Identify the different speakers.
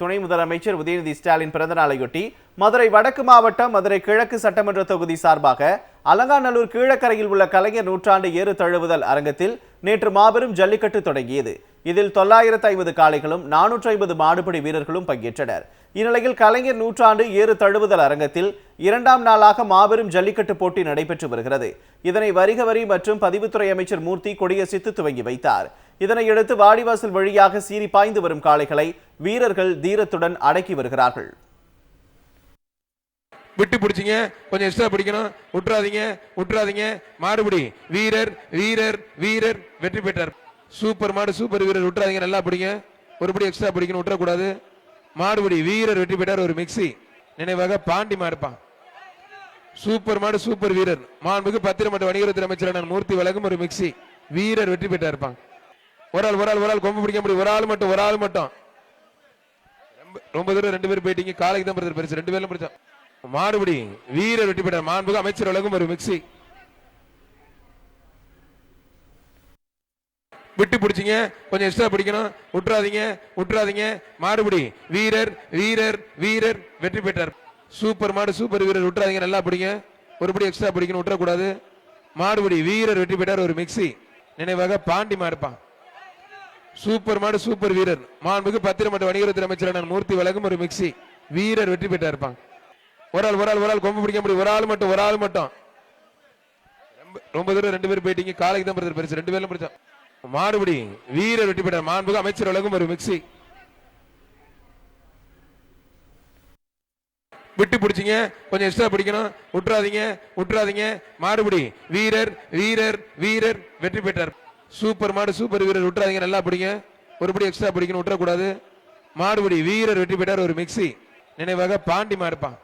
Speaker 1: துணை முதலமைச்சர் உதயநிதி ஸ்டாலின் பிறந்த நாளையொட்டி மதுரை வடக்கு மாவட்டம் மதுரை கிழக்கு சட்டமன்ற தொகுதி சார்பாக அலங்காநல்லூர் கீழக்கரையில் உள்ள கலைஞர் நூற்றாண்டு ஏறு தழுவுதல் அரங்கத்தில் நேற்று மாபெரும் ஜல்லிக்கட்டு தொடங்கியது. இதில் தொள்ளாயிரத்து ஐம்பது காளைகளும் நானூற்று ஐம்பது மாடுபிடி வீரர்களும் பங்கேற்றனர். இந்நிலையில் கலைஞர் நூற்றாண்டு ஏறு தழுவுதல் அரங்கத்தில் இரண்டாம் நாளாக மாபெரும் ஜல்லிக்கட்டு போட்டி நடைபெற்று வருகிறது. இதனை வரிக வரி மற்றும் பதிவுத்துறை அமைச்சர் மூர்த்தி கொடியசித்து துவங்கி வைத்தார். இதனையடுத்து வாடிவாசல் வழியாக சீறி பாய்ந்து வரும் காளைகளை வீரர்கள் தீரத்துடன் அடக்கி வருகிறார்கள்.
Speaker 2: விட்டு பிடிச்சிங்க. கொஞ்சம் எக்ஸ்ட்ரா பிடிக்கணும். விட்டுறாதீங்க விட்டுறாதீங்க மாறுபடி வீரர் வீரர் வீரர் வெற்றி பெற்றார். சூப்பர் மாடு சூப்பர் வீரர். விட்டுறாதீங்க நல்லா பிடிங்க. ஒருபடி எக்ஸ்ட்ரா பிடிக்கணும். விட்டுறக்கூடாது மாடுபிடி வீரர் வெற்றி பெற்றார். ஒரு மிக்ஸி. நினைவாக பாண்டி மாறுப்பான் சூப்பர் மாடு சூப்பர் வீரர். மாண்புக்கு பத்திரமட்ட வணிகத்துறை அமைச்சர் மூர்த்தி வழங்கும் ஒரு மிக்ஸி. வீரர் வெற்றி பெற்றா இருப்பான் ஒரு ஆள் ஒரு ஆள் ஒரு ஆள் கொம்பு பிடிக்க முடியும். ஒரு ஆள் மட்டும் ஒரு ஆள் மட்டும். ரொம்ப- ரொம்ப தூரம் ரெண்டு பேரும் போயிட்டீங்க. காலைக்கு தான் பிரதர் பெருசு. ரெண்டு பேரும் பிடிச்சோம் மாடுபிடி வீரர் வெற்றி பெற்றார். மாண்புக்கு அமைச்சர் உலகம் ஒரு மிக்ஸி. விட்டு பிடிச்சிங்க. கொஞ்சம் எக்ஸ்ட்ரா பிடிக்கணும். விட்டுறாதீங்க விட்டுறாதீங்க மாடுபிடி வீரர் வீரர் வீரர் வெற்றி பெற்றார். சூப்பர் மாடு சூப்பர் வீரர். விட்டுறாதீங்க நல்லா பிடிங்க. ஒருபடி எக்ஸ்ட்ரா பிடிக்கணும். விட்டுறக்கூடாது மாடுபிடி வீரர் வெற்றி பெற்றார். ஒரு மிக்சி நினைவாக பாண்டி மாடுப்பான் சூப்பர் மாடு சூப்பர் வீரர். மாண்புக்கு பத்திரமட்ட வணிகத்துறை அமைச்சர் மூர்த்தி வழங்கும் ஒரு மிக்ஸி. வீரர் வெற்றி பெற்றா இருப்பாங்க. ஒரு ஆள் ஒரு ஆள் ஒரு ஆள் கொம்பு பிடிக்க முடியும். ஒரு ஆள் மட்டும் ஒரு ஆள் மட்டும். ரொம்ப- ரொம்ப தூரம் ரெண்டு பேரும் போயிட்டீங்க. காலைக்கு தான் பிரதர் பெருசு. ரெண்டு பேரும் பிடிச்சோம். மாடுபிடி வீரர் வெற்றி பெற்றார். மாண்புக்கு அமைச்சர் வழங்கும் ஒரு மிக்ஸி. விட்டு பிடிச்சிங்க. கொஞ்சம் எக்ஸ்ட்ரா பிடிக்கணும். விட்டுறாதீங்க விட்டுறாதீங்க மாறுபடி வீரர் வீரர் வீரர் வெற்றி பெற்றார். சூப்பர் மாடு சூப்பர் வீரர் விட்டுறாதீங்க நல்லா பிடிங்க. ஒருபடி எக்ஸ்ட்ரா பிடிக்கணும் விட்டுறக்கூடாது மாடுபடி வீரர் வெற்றி பெற்றார் ஒரு மிக்ஸி. நினைவாக பாண்டி மாடுப்பான்